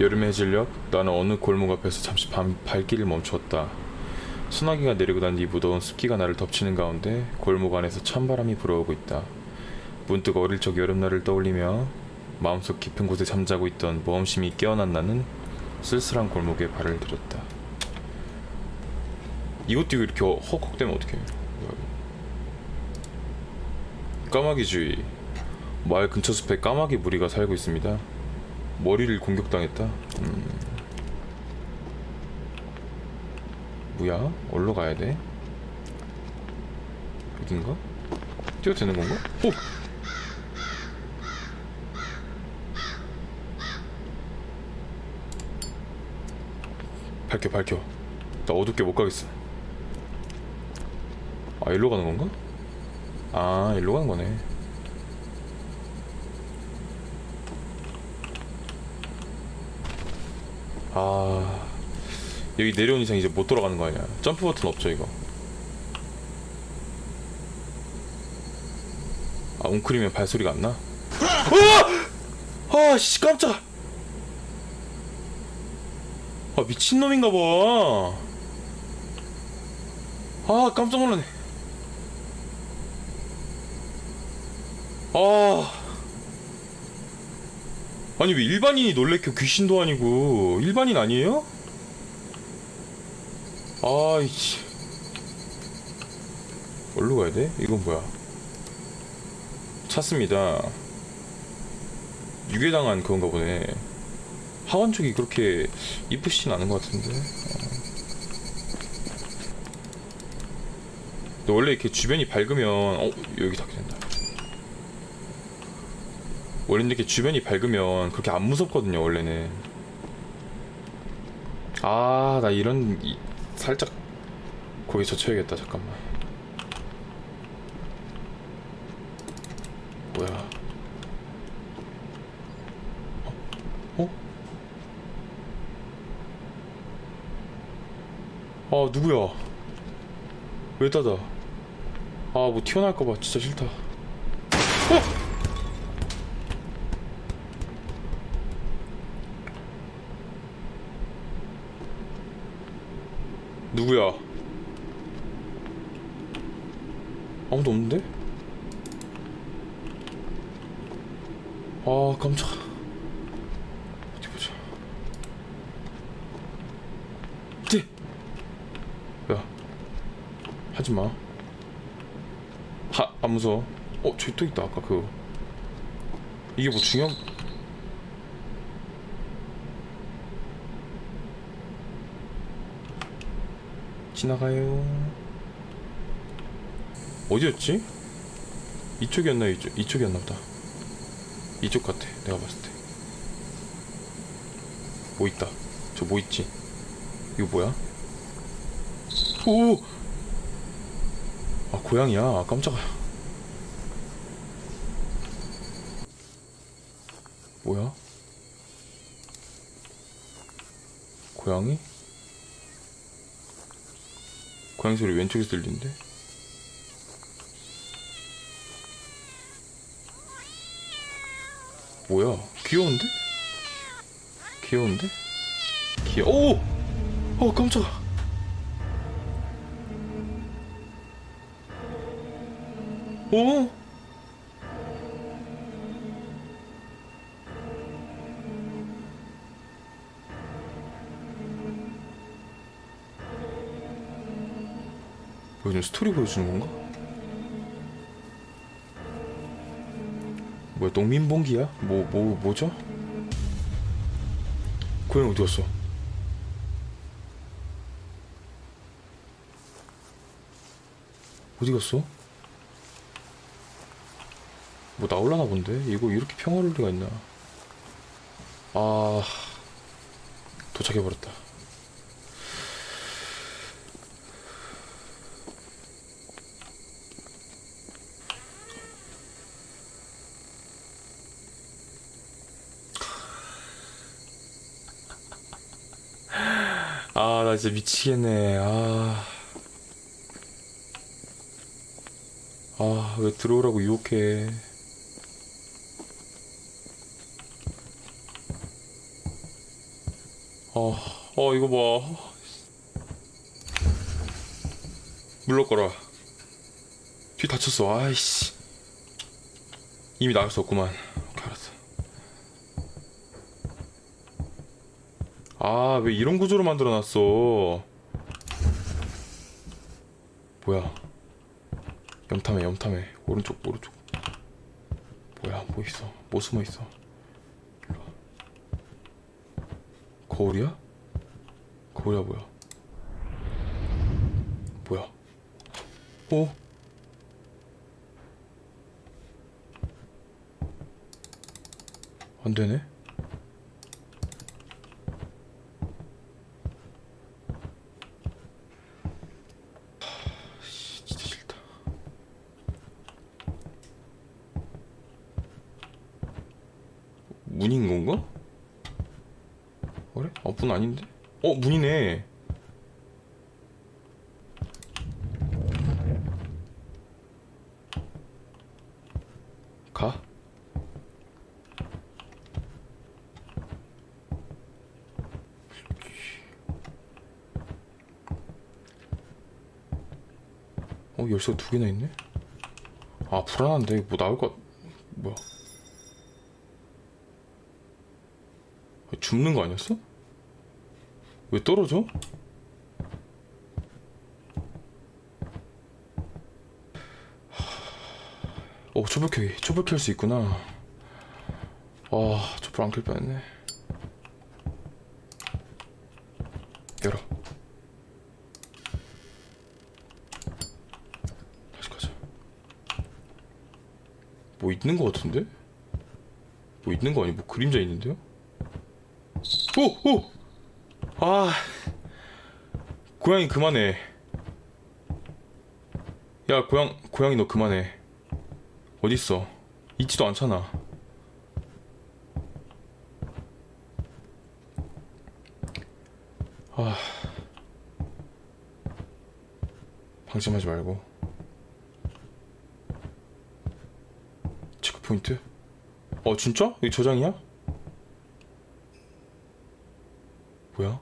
여름에 해질녘 나는 어느 골목 앞에서 잠시 밤, 발길을 멈추었다. 소나기가 내리고 난 뒤 무더운 습기가 나를 덮치는 가운데 골목 안에서 찬바람이 불어오고 있다. 문득 어릴 적 여름날을 떠올리며 마음속 깊은 곳에 잠자고 있던 모험심이 깨어난 나는 쓸쓸한 골목에 발을 들였다. 이것도 이렇게 헉헉대면 어떡해. 까마귀 주의. 마을 근처 숲에 까마귀 무리가 살고 있습니다. 머리를 공격당했다. 음. 뭐야? 어디로 가야 돼? 여긴가? 뛰어도 되는 건가? 오! 밝혀 밝혀 나 어둡게 못 가겠어 아 일로 가는 건가? 아 일로 가는 거네 아 여기 내려온 이상 이제 못 돌아가는 거 아니야 점프 버튼 없죠 이거 아 웅크리면 발소리가 안 나? 어! 아씨 깜짝 아 미친놈인가 봐. 아 깜짝 놀라네. 아 아니 왜 일반인이 놀래켜 귀신도 아니고 일반인 아니에요? 아이씨 어디로 가야 돼? 이건 뭐야? 찾습니다. 유괴당한 그건가 보네. 하원 쪽이 그렇게 이쁘진 않은 것 같은데. 어. 원래 이렇게 주변이 밝으면 어 여기 닿게 된다. 원래 이렇게 주변이 밝으면 그렇게 안 무섭거든요 원래는. 아 나 이런 이, 살짝 거기 젖혀야겠다 잠깐만. 뭐야? 어? 아 누구야? 왜 닫아? 아뭐 튀어나올까봐 진짜 싫다. 어? 누구야? 아무도 없는데? 아 깜짝. 어디 보자. 네. 야, 하지 마. 하, 안 무서워. 어, 저기 또 있다. 아까 그. 이게 뭐 중요한. 지나가요. 어디였지? 이쪽이었나 이쪽 이쪽이었나 보다. 이쪽 같아. 내가 봤을 때. 뭐 있다. 저 뭐 있지? 이거 뭐야? 오! 아, 고양이야. 아, 깜짝아. 뭐야? 고양이? 고양이 소리 왼쪽에서 들리는데? 뭐야? 귀여운데? 귀여운데? 귀여. 오! 어 깜짝아. 오! 뭐냐 스토리 보여주는 건가? 뭐야 농민봉기야? 뭐 뭐 뭐, 죠 고양이 어디 갔어? 어디 갔어? 뭐 나올라나 본데? 이거 이렇게 평화로울 리가 있나? 아 도착해버렸다. 아, 나 진짜 미치겠네. 아. 아, 왜 들어오라고 유혹해. 어, 어 이거 봐. 물러거라. 뒤 다쳤어. 아이씨. 이미 나갈 수 없구만. 오케이, 알았어. 아, 왜 이런 구조로 만들어 놨어? 뭐야? 염탐해, 염탐해. 오른쪽, 오른쪽. 뭐야, 뭐 있어? 뭐 숨어 있어? 거울이야? 거울이야 뭐야? 뭐야? 오? 안 되네. 하, 씨, 진짜 싫다. 문인 건가? 그래? 어, 문 아닌데? 어, 문이네. 가? 어, 열쇠가 두 개나 있네? 아, 불안한데. 뭐 나올 것, 뭐야. 줍는 거 아니었어? 왜 떨어져? 오 촛불 켜기 촛불 켤수 있구나 아 촛불 안켤 뻔했네 열어 다시 가자 뭐 있는 거 같은데? 뭐 있는 거 아니 뭐 그림자 있는데요? 오! 오! 아 고양이 그만해 야 고양 고양이 너 그만해 어딨어 있지도 않잖아 아 방심하지 말고 체크포인트 어 진짜? 이거 저장이야? 뭐야?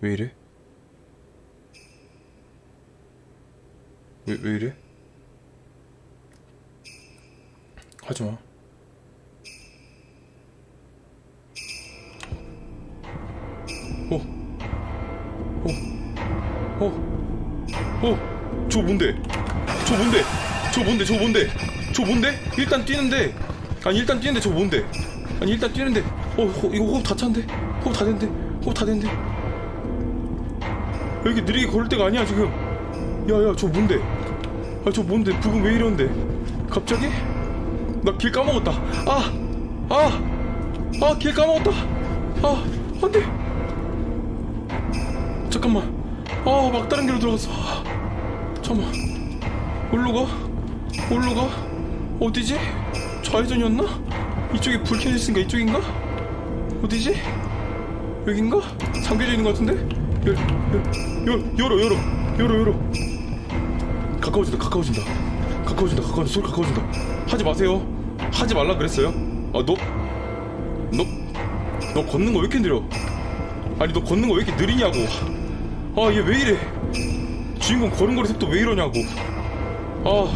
왜 이래? 왜, 왜 이래? 하지마 오! 오! 오! 오! 저 뭔데? 저 뭔데? 저 뭔데? 저 뭔데? 저 뭔데? 일단 뛰는데 아니 일단 뛰는데 저 뭔데? 아니 일단 뛰는데 어 호, 이거 호흡 다 찬데? 호흡 다 된대 호흡 다 된대 여기 느리게 걸을 때가 아니야 지금 야야 저 뭔데? 아 저 뭔데? 부금 왜 이러는데? 갑자기? 나 길 까먹었다 아! 아! 아 길 까먹었다 아 안돼 잠깐만 아 막다른 길로 들어갔어 아, 잠깐만 어디로 가? 어디로 가? 어디지? 좌회전이었나? 이쪽에 불 켜져 있으니까 이쪽인가? 어디지? 여긴가? 잠겨져 있는 것 같은데? 열, 열, 열, 열어 열어. 열어 열어. 가까워진다 가까워진다. 가까워진다 가까워진다. 소리 가까워진다. 하지 마세요. 하지 말라 그랬어요. 아너너너 너 걷는 거 왜 이렇게 느려? 아니 너 걷는 거 왜 이렇게 느리냐고. 아 얘 왜 이래? 주인공 걸음걸이 속도 왜 이러냐고. 아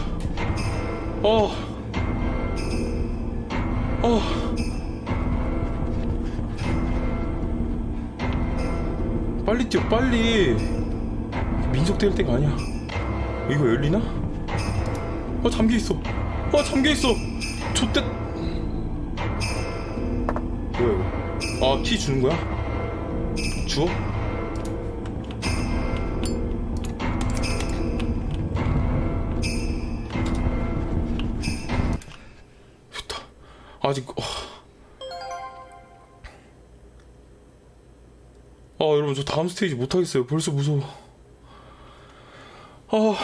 아, 아. 빨리 뛰어 빨리 민속 될 때가 아니야 이거 열리나? 아 잠겨 있어 아 잠겨 있어 좆대 뭐야 이거 아키 주는 거야? 주워? 좋다 아직 어. 여러분 저 다음 스테이지 못하겠어요. 벌써 무서워. 아